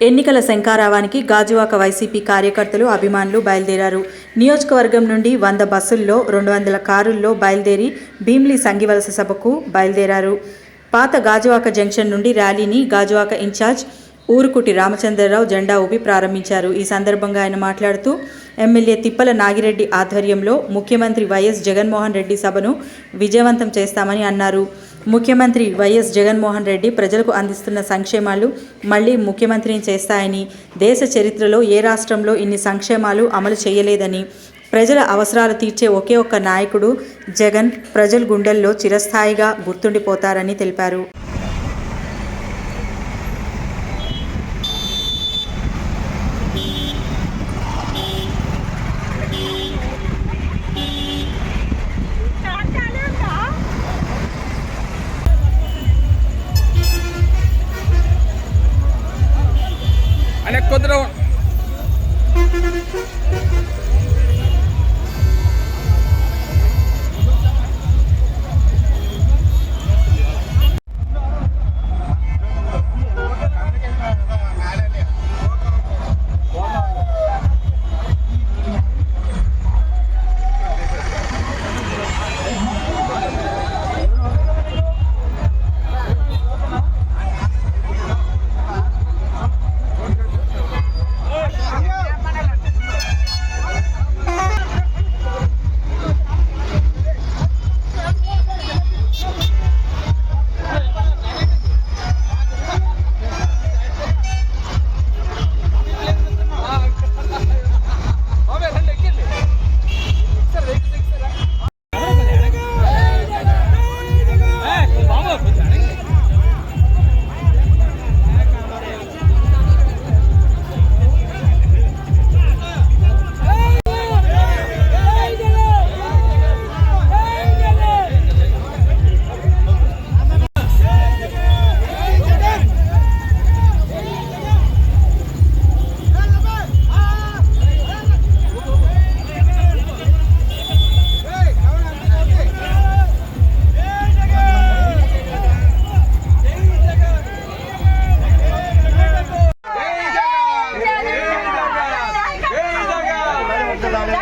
ఎన్నికల శంఖారావానికి గాజువాక వైసీపీ కార్యకర్తలు అభిమానులు బయలుదేరారు. నియోజకవర్గం నుండి వంద బస్సుల్లో రెండు వందల కారుల్లో బయలుదేరి భీమ్లీ సంఘివలస సభకు బయలుదేరారు. పాత గాజువాక జంక్షన్ నుండి ర్యాలీని గాజువాక ఇన్ఛార్జ్ ఊరుకుటి రామచంద్రరావు జెండా ఊపి ప్రారంభించారు. ఈ సందర్భంగా ఆయన మాట్లాడుతూ ఎమ్మెల్యే తిప్పల నాగిరెడ్డి ఆధ్వర్యంలో ముఖ్యమంత్రి వైఎస్ జగన్మోహన్ రెడ్డి సభను విజయవంతం చేస్తామని అన్నారు. ముఖ్యమంత్రి వైఎస్ జగన్మోహన్ రెడ్డి ప్రజలకు అందిస్తున్న సంక్షేమాలు మళ్ళీ ముఖ్యమంత్రిని చేస్తాయని దేశ చరిత్రలో ఏ రాష్ట్రంలో ఇన్ని సంక్షేమాలు అమలు చేయలేదని ప్రజల అవసరాలు తీర్చే ఒకే ఒక్క నాయకుడు జగన్ ప్రజల గుండెల్లో చిరస్థాయిగా గుర్తుండిపోతారని తెలిపారు. અને કુદરત rahmetullahi